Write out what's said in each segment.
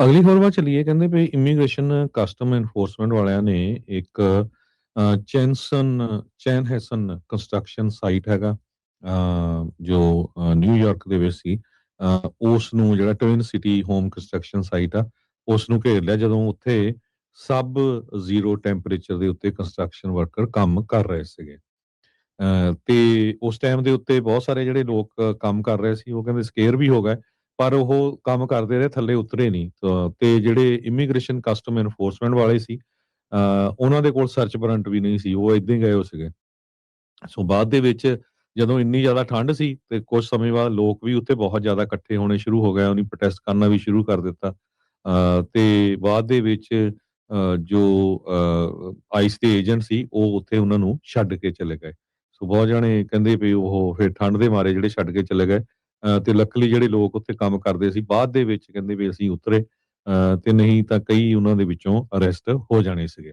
ਅਗਲੀ ਖਬਰ ਵੱਲ ਚੱਲੀਏ ਕਹਿੰਦੇ ਵੀ ਇਮੀਗ੍ਰੇਸ਼ਨ ਕਸਟਮ ਐਨਫੋਰਸਮੈਂਟ ਵਾਲਿਆਂ ਨੇ ਇੱਕ ਚੈਨਸਨ ਚੈਨ ਹੈਸਨ ਕੰਸਟਰਕਸ਼ਨ ਸਾਈਟ ਹੈਗਾ ਜੋ ਅ, ਨਿਊਯਾਰਕ ਦੇ ਵਿੱਚ ਸੀ ਅ, ਉਸ ਨੂੰ ਜਿਹੜਾ twin city home construction site ਆ ਉਸ ਨੂੰ ਘੇਰ ਲਿਆ ਜਦੋਂ ਉੱਥੇ ਸਬ ਜ਼ੀਰੋ ਟੈਂਪਰੇਚਰ ਦੇ ਉੱਤੇ ਕੰਸਟਰਕਸ਼ਨ ਵਰਕਰ ਕੰਮ ਕਰ ਰਹੇ ਸੀਗੇ। ਤੇ ਉਸ ਟਾਈਮ ਦੇ ਉੱਤੇ ਬਹੁਤ ਸਾਰੇ ਜਿਹੜੇ ਲੋਕ ਕੰਮ ਕਰ ਰਹੇ ਸੀ ਉਹ ਕਹਿੰਦੇ ਸਕੇਅਰ ਵੀ ਹੋ ਗਏ ਪਰ ਉਹ ਕੰਮ ਕਰਦੇ ਰਹੇ ਥੱਲੇ ਉਤਰੇ ਨਹੀਂ। ਤੇ ਜਿਹੜੇ ਇਮੀਗ੍ਰੇਸ਼ਨ ਕਸਟਮ ਐਨਫੋਰਸਮੈਂਟ ਵਾਲੇ ਸੀ ਅ, ਉਹਨਾਂ ਦੇ ਕੋਲ ਸਰਚ ਵਾਰੰਟ ਵੀ ਨਹੀਂ ਸੀ ਉਹ ਇਦਾਂ ਹੀ ਗਏ ਹੋ ਸੀਗੇ। ਸੋ ਬਾਅਦ ਦੇ ਵਿੱਚ ਜਦੋਂ ਇੰਨੀ ਜ਼ਿਆਦਾ ਠੰਡ ਸੀ ਤੇ ਕੁਝ ਸਮੇਂ ਬਾਅਦ ਲੋਕ ਵੀ ਉੱਥੇ ਬਹੁਤ ਜ਼ਿਆਦਾ ਇਕੱਠੇ ਹੋਣੇ ਸ਼ੁਰੂ ਹੋ ਗਏ ਉਹਨੇ ਪ੍ਰੋਟੈਸਟ ਕਰਨਾ ਵੀ ਸ਼ੁਰੂ ਕਰ ਦਿੱਤਾ। ਅ, ਤੇ ਬਾਅਦ ਦੇ ਵਿੱਚ ਅ, ਜੋ ਆਈਸ ਦੇ ਏਜੰਟ ਸੀ ਉਹ ਉੱਥੇ ਉਹਨਾਂ ਨੂੰ ਛੱਡ ਕੇ ਚਲੇ ਗਏ। ਸੋ ਬਹੁਤ ਜਣੇ ਕਹਿੰਦੇ ਵੀ ਉਹ ਫਿਰ ਠੰਡ ਦੇ ਮਾਰੇ ਜਿਹੜੇ ਛੱਡ ਕੇ ਚਲੇ ਗਏ। ਤੇ ਲੱਕਲੀ ਜਿਹੜੇ ਲੋਕ ਉੱਥੇ ਕੰਮ ਕਰਦੇ ਸੀ ਬਾਅਦ ਦੇ ਵਿੱਚ ਕਹਿੰਦੇ ਵੀ ਅਸੀਂ ਉਤਰੇ ਤੇ ਨਹੀਂ ਤਾਂ ਕਈ ਉਹਨਾਂ ਦੇ ਵਿੱਚੋਂ ਅਰੈਸਟ ਹੋ ਜਾਣੇ ਸੀਗੇ।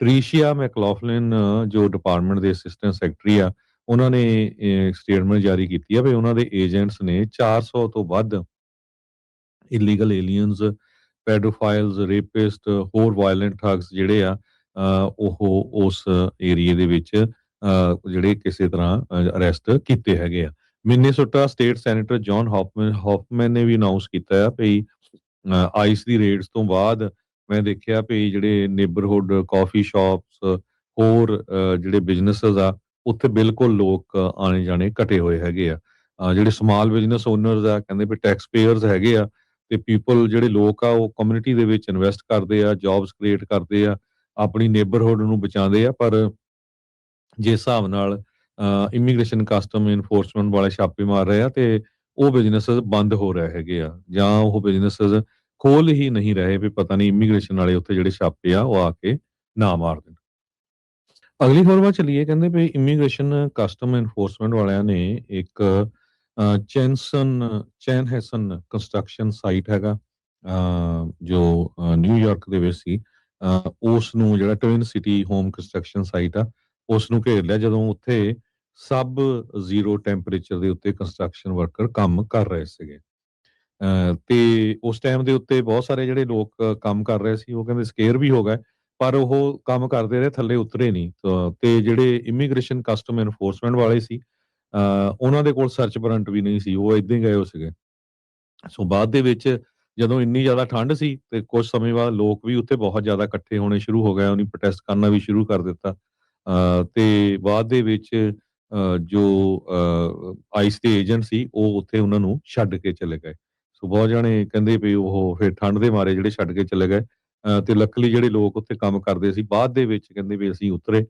ਟ੍ਰੀਸ਼ੀਆ ਮੈਕਲੌਫਲਿਨ ਜੋ ਡਿਪਾਰਟਮੈਂਟ ਦੇ ਅਸਿਸਟੈਂਟ ਸੈਕਟਰੀ ਆ ਉਹਨਾਂ ਨੇ ਸਟੇਟਮੈਂਟ ਜਾਰੀ ਕੀਤੀ ਆ ਵੀ ਉਹਨਾਂ ਦੇ ਏਜੰਟਸ ਨੇ 400 ਤੋਂ ਵੱਧ ਇਲੀਗਲ ਏਲੀਅਨਸ ਪੈਡੋਫਾਈਲਸ ਰੇਪਿਸਟ ਹੋਰ ਵਾਇਲੈਂਟ ਠੱਗਸ ਜਿਹੜੇ ਆ ਉਹ ਉਸ ਏਰੀਏ ਦੇ ਵਿੱਚ ਅ, ਜਿਹੜੇ ਕਿਸੇ ਤਰ੍ਹਾਂ ਅਰੈਸਟ ਕੀਤੇ ਹੈਗੇ ਆ। Minnesota state senator John Hoffman Hoffman ਨੇ ਵੀ ਅਨਾਉਂਸ ਕੀਤਾ ਆ ਵੀ ਆਈਸ ਦੀ ਰੇਡਸ ਤੋਂ ਬਾਅਦ ਮੈਂ ਦੇਖਿਆ ਵੀ ਜਿਹੜੇ ਨੇਬਰਹੁੱਡ ਕਾਫੀ ਸ਼ਾਪਸ ਹੋਰ ਜਿਹੜੇ ਬਿਜ਼ਨੈਸਸ ਆ, ਉੱਥੇ ਬਿਲਕੁਲ ਲੋਕ ਆਣੇ ਜਾਣੇ ਘਟੇ ਹੋਏ ਹੈਗੇ ਆ। ਜਿਹੜੇ ਸਮਾਲ ਬਿਜ਼ਨਸ ਓਨਰਸ ਆ, ਕਹਿੰਦੇ ਵੀ ਟੈਕਸ ਪੇਅਰਸ ਹੈਗੇ ਆ ਤੇ ਪੀਪਲ ਜਿਹੜੇ ਲੋਕ ਆ, ਉਹ ਕਮਿਊਨਿਟੀ ਦੇ ਵਿੱਚ ਇਨਵੈਸਟ ਕਰਦੇ ਆ ਜੌਬਸ ਕ੍ਰੀਏਟ ਕਰਦੇ ਆ, ਆਪਣੀ ਨੇਬਰਹੁੱਡ ਨੂੰ ਬਚਾਉਂਦੇ ਆ, ਪਰ ਜਿਸ ਹਿਸਾਬ ਨਾਲ ਇਮੀਗ੍ਰੇਸ਼ਨ ਕਸਟਮ ਐਨਫੋਰਸਮੈਂਟ ਵਾਲੇ ਛਾਪੇ ਮਾਰ ਰਹੇ ਆ ਤੇ ਉਹ ਬਿਜ਼ਨੈਸਸ ਬੰਦ ਹੋ ਰਹੇ ਹੈਗੇ ਆ। ਜਾਂ ਉਹ ਬਿਜ਼ਨੈਸਸ ਖੋਲ ਹੀ ਨਹੀਂ ਰਹੇ ਵੀ ਪਤਾ ਨਹੀਂ ਇਮੀਗ੍ਰੇਸ਼ਨ ਵਾਲੇ ਉੱਥੇ ਜਿਹੜੇ ਛਾਪੇ ਆ ਉਹ ਆ ਕੇ ਨਾ ਮਾਰ ਦੇਣ। ਅਗਲੀ ਖਬਰ ਵੱਲ ਕਹਿੰਦੇ ਵੀ ਇਮੀਗ੍ਰੇਸ਼ਨ ਕਸਟਮ ਐਨਫੋਰਸਮੈਂਟ ਵਾਲਿਆਂ ਨੇ ਇੱਕ ਚੈਨਸਨ ਚੈਨ ਹੈਸਨ ਕੰਸਟਰਕਸ਼ਨ ਸਾਈਟ ਹੈਗਾ ਜੋ ਨਿਊਯਾਰਕ ਦੇ ਵਿੱਚ ਸੀ ਅ, ਉਸ ਨੂੰ ਜਿਹੜਾ twin city home construction site ਆ ਉਸ ਨੂੰ ਘੇਰ ਲਿਆ। ਜਦੋਂ ਉੱਥੇ ਸਭ ਜ਼ੀਰੋ ਟੈਂਪਰੇਚਰ ਦੇ ਉੱਤੇ ਕੰਸਟਰਕਸ਼ਨ ਵਰਕਰ ਕੰਮ ਕਰ ਰਹੇ ਸੀਗੇ। ਤੇ ਉਸ ਟਾਈਮ ਦੇ ਉੱਤੇ ਬਹੁਤ ਸਾਰੇ ਜਿਹੜੇ ਲੋਕ ਕੰਮ ਕਰ ਰਹੇ ਸੀ ਉਹ ਕਹਿੰਦੇ ਸਕੇਅਰ ਵੀ ਹੋ ਗਏ ਪਰ ਉਹ ਕੰਮ ਕਰਦੇ ਰਹੇ ਥੱਲੇ ਉਤਰੇ ਨਹੀਂ। ਤੇ ਜਿਹੜੇ ਇਮੀਗ੍ਰੇਸ਼ਨ ਕਸਟਮ ਐਨਫੋਰਸਮੈਂਟ ਵਾਲੇ ਸੀ ਅ, ਉਹਨਾਂ ਦੇ ਕੋਲ ਸਰਚ ਵਾਰੰਟ ਵੀ ਨਹੀਂ ਸੀ ਉਹ ਇਦਾਂ ਹੀ ਗਏ ਹੋ ਸੀਗੇ। ਸੋ ਬਾਅਦ ਦੇ ਵਿੱਚ ਜਦੋਂ ਇੰਨੀ ਜ਼ਿਆਦਾ ਠੰਡ ਸੀ ਤੇ ਕੁਝ ਸਮੇਂ ਬਾਅਦ ਲੋਕ ਵੀ ਉੱਥੇ ਬਹੁਤ ਜ਼ਿਆਦਾ ਇਕੱਠੇ ਹੋਣੇ ਸ਼ੁਰੂ ਹੋ ਗਏ ਉਹਨੀ ਪ੍ਰੋਟੈਸਟ ਕਰਨਾ ਵੀ ਸ਼ੁਰੂ ਕਰ ਦਿੱਤਾ। ਅ, ਤੇ ਬਾਅਦ ਦੇ ਵਿੱਚ ਜੋ ਆਈਸ ਦੇ ਏਜੰਟ ਸੀ, ਉਹ ਉੱਥੇ ਉਹਨਾਂ ਨੂੰ ਛੱਡ ਕੇ ਚਲੇ ਗਏ। ਸੋ ਬਹੁਤ ਜਣੇ ਕਹਿੰਦੇ ਵੀ ਉਹ ਫਿਰ ਠੰਡ ਦੇ ਮਾਰੇ ਜਿਹੜੇ ਛੱਡ ਕੇ ਚਲੇ ਗਏ। ਤੇ ਲੱਕਲੀ ਜਿਹੜੇ ਲੋਕ ਉੱਥੇ ਕੰਮ ਕਰਦੇ ਸੀ, ਬਾਅਦ ਦੇ ਵਿੱਚ ਕਹਿੰਦੇ ਵੀ ਅਸੀਂ ਉਤਰੇ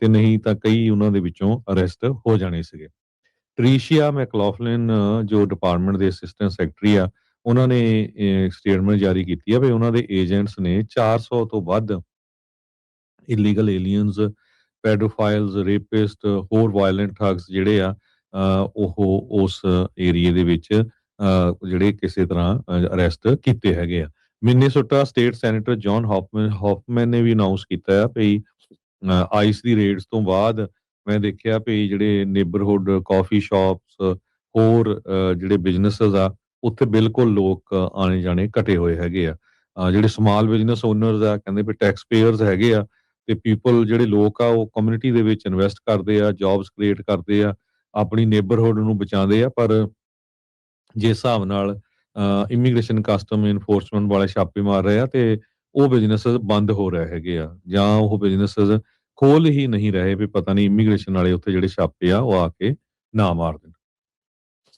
ਤੇ ਨਹੀਂ ਤਾਂ ਕਈ ਉਹਨਾਂ ਦੇ ਵਿੱਚੋਂ ਅਰੈਸਟ ਹੋ ਜਾਣੇ ਸੀਗੇ। ਟ੍ਰੀਸ਼ੀਆ ਮੈਕਲੌਫਲਿਨ ਜੋ ਡਿਪਾਰਟਮੈਂਟ ਦੇ ਅਸਿਸਟੈਂਟ ਸੈਕਟਰੀ ਆ, ਉਹਨਾਂ ਨੇ ਸਟੇਟਮੈਂਟ ਜਾਰੀ ਕੀਤੀ ਆ ਵੀ ਉਹਨਾਂ ਦੇ ਏਜੰਟਸ ਨੇ 400 ਤੋਂ ਵੱਧ ਇਲੀਗਲ ਏਲੀਅਨਸ ਪੈਡੋਫਾਈਲਸ ਰੇਪਿਸਟ, ਹੋਰ ਵਾਇਲੈਂਟ ਠੱਗਸ ਜਿਹੜੇ ਆ ਉਹ ਉਸ ਏਰੀਏ ਦੇ ਵਿੱਚ ਜਿਹੜੇ ਕਿਸੇ ਤਰ੍ਹਾਂ ਅਰੈਸਟ ਕੀਤੇ ਹੈਗੇ ਆ। Minnesota state senator John Hoffman Hoffman ਨੇ ਵੀ ਅਨਾਉਂਸ ਕੀਤਾ ਆ ਵੀ ਆਈਸ ਦੀ ਰੇਡਸ ਤੋਂ ਬਾਅਦ ਮੈਂ ਦੇਖਿਆ ਵੀ ਜਿਹੜੇ ਨੇਬਰਹੁੱਡ ਕਾਫੀ ਸ਼ਾਪਸ ਹੋਰ ਜਿਹੜੇ ਬਿਜ਼ਨੈਸਸ ਆ, ਉੱਥੇ ਬਿਲਕੁਲ ਲੋਕ ਆਣੇ ਜਾਣੇ ਘਟੇ ਹੋਏ ਹੈਗੇ ਆ। ਜਿਹੜੇ ਸਮਾਲ ਬਿਜ਼ਨਸ ਓਨਰਸ ਆ, ਕਹਿੰਦੇ ਵੀ ਟੈਕਸ ਪੇਅਰਸ ਹੈਗੇ ਆ ਤੇ ਪੀਪਲ ਜਿਹੜੇ ਲੋਕ ਆ, ਉਹ ਕਮਿਊਨਿਟੀ ਦੇ ਵਿੱਚ ਇਨਵੈਸਟ ਕਰਦੇ ਆ ਜੌਬਸ ਕ੍ਰੀਏਟ ਕਰਦੇ ਆ, ਆਪਣੀ ਨੇਬਰਹੁੱਡ ਨੂੰ ਬਚਾਉਂਦੇ ਆ, ਪਰ ਜਿਸ ਹਿਸਾਬ ਨਾਲ ਇਮੀਗ੍ਰੇਸ਼ਨ ਕਸਟਮ ਇਨਫੋਰਸਮੈਂਟ ਵਾਲੇ ਛਾਪੇ ਮਾਰ ਰਹੇ ਆ ਤੇ ਉਹ ਬਿਜ਼ਨੈਸਸ ਬੰਦ ਹੋ ਰਹੇ ਹੈਗੇ ਆ, ਜਾਂ ਉਹ ਬਿਜ਼ਨੈਸਸ ਖੋਲ ਹੀ ਨਹੀਂ ਰਹੇ ਵੀ ਪਤਾ ਨਹੀਂ ਇਮੀਗ੍ਰੇਸ਼ਨ ਵਾਲੇ ਉੱਥੇ ਜਿਹੜੇ ਛਾਪੇ ਆ, ਉਹ ਆ ਕੇ ਨਾ ਮਾਰ ਦੇਣ।